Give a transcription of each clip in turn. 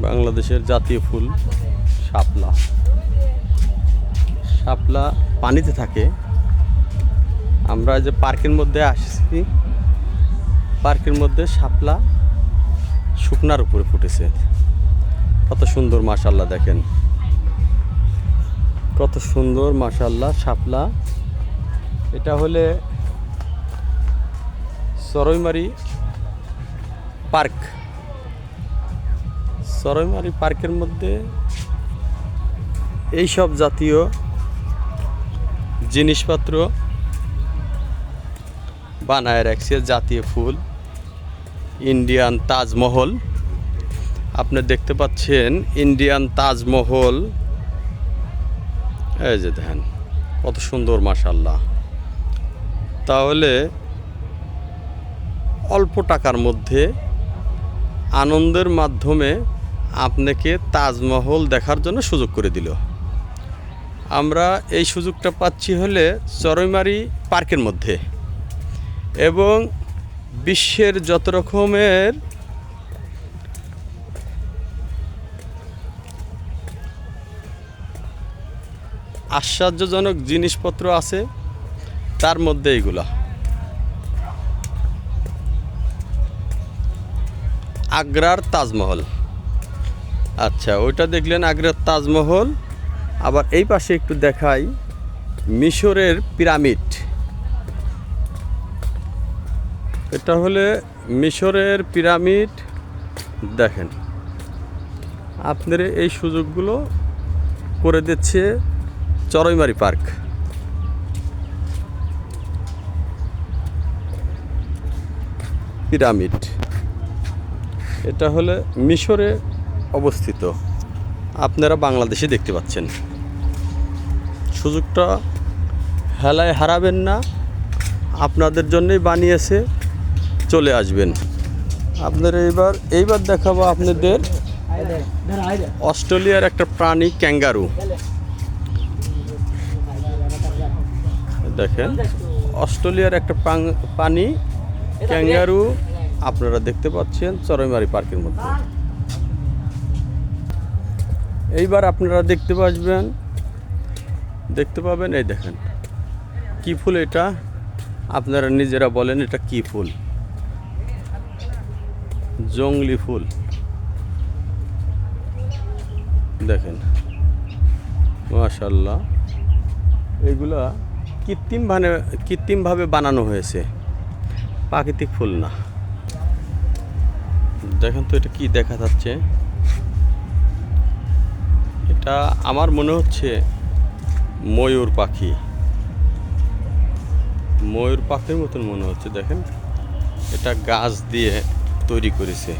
বাংলাদেশের জাতীয় ফুল শাপলা। শাপলা পানিতে থাকে। আমরা যে পার্কের মধ্যে আসছি, পার্কের মধ্যে শাপলা শুকনার উপরে ফুটেছে। কত সুন্দর মাশাল্লাহ দেখেন। কত সুন্দর মাশাল্লাহ শাপলা। এটা হলে সরইমারি পার্ক। সরইমারি পার্কের মধ্যে এই সব জাতীয় জিনিসপত্র বানায় রাখছে, জাতীয় ফুল ইন্ডিয়ান তাজমহল। আপনি দেখতে পাচ্ছেন ইন্ডিয়ান তাজমহল। এই যে দেখেন, কত সুন্দর মাশাল্লাহ তাহলে অল্প টাকার মধ্যে আনন্দের মাধ্যমে আপনাকে তাজমহল দেখার জন্য সুযোগ করে দিল। আমরা এই সুযোগটা পাচ্ছি হলে চরইমারি পার্কের মধ্যে এবং বিশ্বের যত রকমের আশ্চর্যজনক জিনিসপত্র আছে, তার মধ্যে এইগুলা। আগ্রার তাজমহল। আচ্ছা ওইটা দেখলেন আগ্রার তাজমহল। আবার এই পাশে একটু দেখাই, মিশরের পিরামিড। এটা হলে মিশরের পিরামিড। দেখেন আপনার এই সুযোগগুলো করে দিচ্ছে চরইমারি পার্ক। পিরামিড। এটা হলে মিশরে অবস্থিত। আপনারা বাংলাদেশে দেখতে পাচ্ছেন। সুযোগটা হেলায় হারাবেন না, আপনাদের জন্যই বানিয়েছে, চলে আসবেন। আপনারা এইবার এইবার দেখাবো আপনাদের অস্ট্রেলিয়ার একটা প্রাণী ক্যাঙ্গারু। দেখেন, অস্ট্রেলিয়ার একটা প্রাণী ক্যাঙ্গারু, আপনারা দেখতে পাচ্ছেন চরইমারি পার্কের মধ্যে। এইবার আপনারা দেখতে পাবেন দেখতে পাবেন, এই দেখেন। কি ফুল এটা? আপনারা নিজেরা বলেন এটা কি ফুল? জংলি ফুল। দেখেন মাশাল্লাহ এগুলা কৃত্রিমভাবে কৃত্রিমভাবে বানানো হয়েছে। প্রাকৃতিক ফুল না। দেখেন তো এটা কি দেখা যাচ্ছে? এটা আমার মনে হচ্ছে ময়ূর পাখি। ময়ূর পাখির মতন মনে হচ্ছে, দেখেন। এটা গাছ দিয়ে তৈরি করেছে।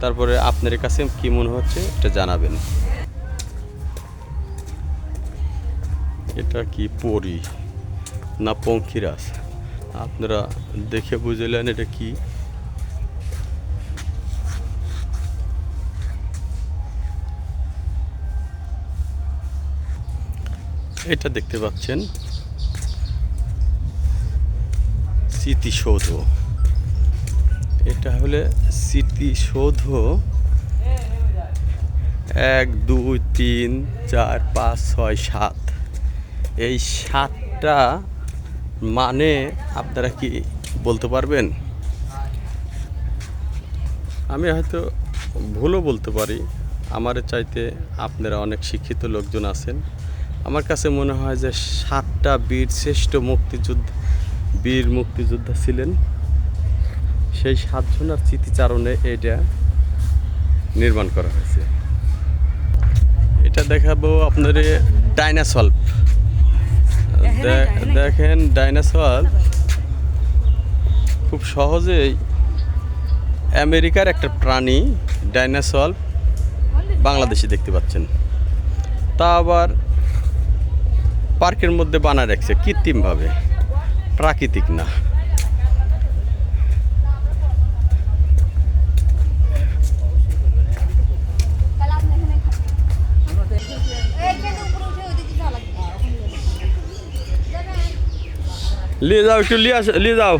তারপরে আপনার কাছে কি মনে হচ্ছে এটা জানাবেন। এটা কি পরি না পঙ্খিরাস আপনারা দেখে বুঝলেন এটা কি? এটা দেখতে পাচ্ছেন। স্মৃতিসৌধ। এটা হলে স্মৃতিসৌধ। এক, দুই, তিন, চার, পাঁচ, ছয়, সাত। এই সাতটা মানে আপনারা কি বলতে পারবেন? আমি হয়তো ভুলও বলতে পারি। আমার চাইতে আপনারা অনেক শিক্ষিত লোকজন আছেন। আমার কাছে মনে হয় যে সাতটা বীর শ্রেষ্ঠ মুক্তিযুদ্ধ বীর মুক্তিযোদ্ধা ছিলেন। সেই সাতজনের স্মৃতিচারণে এটা নির্মাণ করা হয়েছে। এটা দেখাবো আপনার ডাইনাসল দেখেন ডাইনাসল খুব সহজেই আমেরিকার একটা প্রাণী ডাইনাসল বাংলাদেশে দেখতে পাচ্ছেন। তা আবার পার্কের মধ্যে বানা রাখছে কৃত্রিমভাবে। প্রাকৃতিক না। লিয়ে যাও একটু লিয়ে আস নিয়ে যাও।